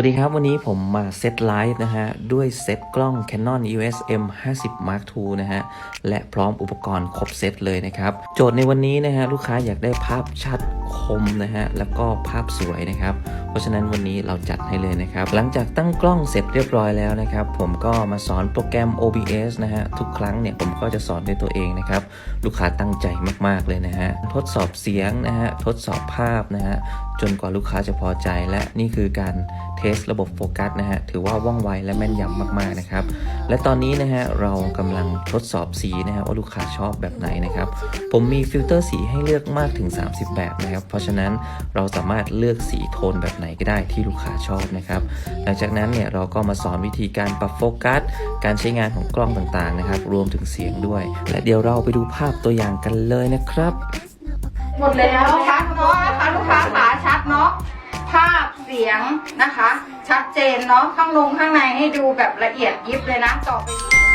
วัสดีครับวันนี้ผมมาเซตไลฟ์นะฮะ ด้วยเซตกล้อง Canon EOS M 50 Mark II นะฮะ และพร้อมอุปกรณ์ครบเซตเลยนะครับ โจทย์ในวันนี้นะฮะ ลูกค้าอยากได้ภาพชัดคมนะฮะ แล้วก็ภาพสวยนะครับเพราะฉะนั้นวันนี้เราจัดให้เลยนะครับ หลังจากตั้งกล้องเสร็จเรียบร้อยแล้วนะครับ ผมก็มาสอนโปรแกรม OBS นะฮะ ทุกครั้งเนี่ยผมก็จะสอนด้วยตัวเองนะครับ ลูกค้าตั้งใจมากๆเลยนะฮะ ทดสอบเสียงนะฮะ ทดสอบภาพนะฮะ จนกว่าลูกค้าจะพอใจและนี่คือการเทสระบบโฟกัสนะฮะ ถือว่าว่องไวและแม่นยำมากๆนะครับ และตอนนี้นะฮะเรากำลังทดสอบสีนะฮะว่าลูกค้าชอบแบบไหนนะครับ ผมมีฟิลเตอร์สีให้เลือกมากถึง 30 แบบนะครับ เพราะฉะนั้นเราสามารถเลือกสีโทนแบบไหนก็ได้ที่ลูกค้าชอบนะครับ หลังจากนั้นเนี่ยเราก็มาสอนวิธีการปรับโฟกัส การใช้งานของกล้องต่างๆนะครับ รวมถึงเสียงด้วย และเดี๋ยวเราไปดูภาพตัวอย่างกันเลยนะครับ หมดแล้วชัดเนาะนะคะลูกค้าขาชัดเนาะภาพเสียงนะคะ ชัดเจนเนาะข้างลงข้างในให้ดูแบบละเอียดยิบเลยนะต่อไปนี้